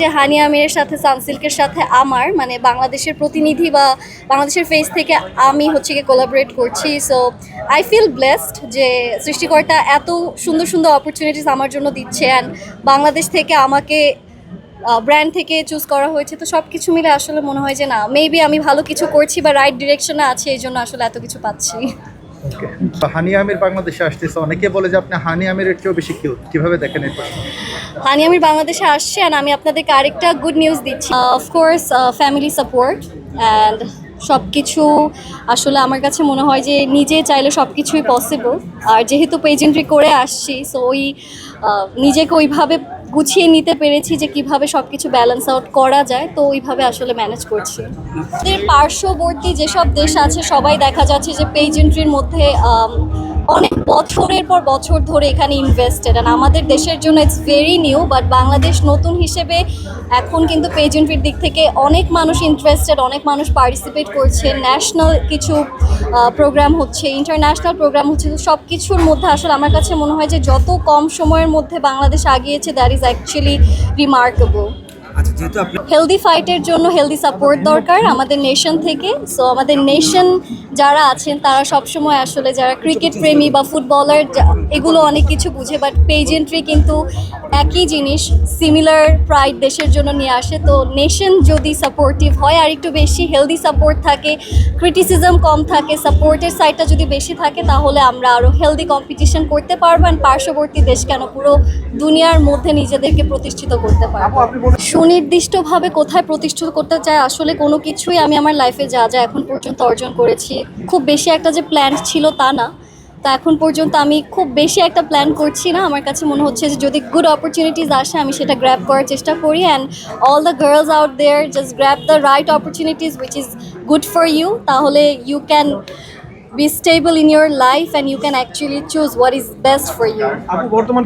যে হানি আমিরের সাথে, সানসিল্কের সাথে আমার মানে বাংলাদেশের প্রতিনিধি বা বাংলাদেশের ফেস থেকে আমি হচ্ছে গিয়ে কোলাবরেট করছি। সো আই ফিল ব্লেসড যে সৃষ্টিকর্তা এত সুন্দর সুন্দর অপরচুনিটিস আমার জন্য দিচ্ছে অ্যান্ড বাংলাদেশ থেকে আমাকে ব্র্যান্ড থেকে চুজ করা হয়েছে। তো সব কিছু মিলে আসলে মনে হয় যে না মেবি আমি ভালো কিছু করছি বা রাইট ডিরেকশনে আছি, এই জন্য আসলে এত কিছু পাচ্ছি। ওকে হানি আমির বাংলাদেশে আসতেছে অনেকে বলে যে আপনি হানি আমিরের চেয়েও বেশি কিউট কীভাবে দেখেন এই প্রশ্ন? হানি আমির বাংলাদেশে আসছে আর আমি আপনাদেরকে আরেকটা গুড নিউজ দিচ্ছি। Of course family support and সব কিছু আসলে আমার কাছে মনে হয় যে নিজে চাইলে সব কিছুই পসিবল আর যেহেতু পেজেন্ট্রি করে আসছি সো ওই নিজেকে ওইভাবে গুছিয়ে নিতে পেরেছি যে কীভাবে সব কিছু ব্যালেন্স আউট করা যায় তো ওইভাবে আসলে ম্যানেজ করছি। আমাদের পার্শ্ববর্তী যেসব দেশ আছে সবাই দেখা যাচ্ছে যে পেজেন্ট্রির মধ্যে অনেক বছরের পর বছর ধরে এখানে ইনভেস্টেড অ্যান্ড আমাদের দেশের জন্য it's very new but Bangladesh নতুন হিসেবে এখন কিন্তু পেজেন্ট্রির দিক থেকে অনেক মানুষ ইন্টারেস্টেড অনেক মানুষ পার্টিসিপেট করছে। ন্যাশনাল কিছু প্রোগ্রাম হচ্ছে ইন্টারন্যাশনাল প্রোগ্রাম হচ্ছে, তো সব কিছুর মধ্যে আসলে আমার কাছে মনে হয় যে যত কম সময়ের মধ্যে বাংলাদেশ আগিয়েছে দ্যাট ইজ অ্যাকচুয়ালি রিমার্কেবল আচ্ছা যেহেতু আপনি হেলদি ফাইটের জন্য হেলদি সাপোর্ট দরকার আমাদের নেশন থেকে। সো আমাদের নেশন যারা আছেন তারা সবসময় আসলে যারা ক্রিকেট প্রেমী বা ফুটবলার এগুলো অনেক কিছু বুঝে বাট পেজেন্ট্রি কিন্তু একই জিনিস সিমিলার প্রাইড দেশের জন্য নিয়ে আসে। তো নেশন যদি সাপোর্টিভ হয় আর একটু বেশি হেলদি সাপোর্ট থাকে ক্রিটিসিজম কম থাকে সাপোর্টের সাইডটা যদি বেশি থাকে তাহলে আমরা আরও হেলদি কম্পিটিশন করতে পারব পার্শ্ববর্তী দেশ কেন পুরো দুনিয়ার মধ্যে নিজেদেরকে প্রতিষ্ঠিত করতে পারব। সুনির্দিষ্টভাবে কোথায় প্রতিষ্ঠিত করতে চাই আসলে কোনো কিছুই আমি আমার লাইফে যা যা এখন পর্যন্ত অর্জন করেছি খুব বেশি একটা যে প্ল্যান ছিল তা না। তা এখন পর্যন্ত আমি খুব বেশি একটা প্ল্যান করছি না। আমার কাছে মনে হচ্ছে যে যদি গুড অপরচুনিটিস আসে আমি সেটা গ্র্যাব করার চেষ্টা করি and all the girls out there just grab the right opportunities which is good for you তাহলে you can be stable in your life and you can actually choose what is best for you বর্তমান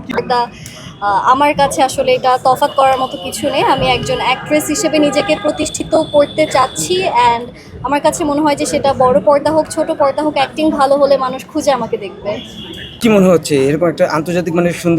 আমার কাছে আসলে এটা তফাত করার মতো কিছু নেই। আমি একজন অ্যাক্ট্রেস হিসেবে নিজেকে প্রতিষ্ঠিত করতে চাচ্ছি অ্যান্ড আমার কাছে মনে হয় যে সেটা বড় পর্দা হোক, ছোট পর্দা হোক অ্যাক্টিং ভালো হলে মানুষ খুঁজে আমাকে দেখবে। কি মনে হচ্ছে? এরকম একটা আন্তর্জাতিক মানে সুন্দর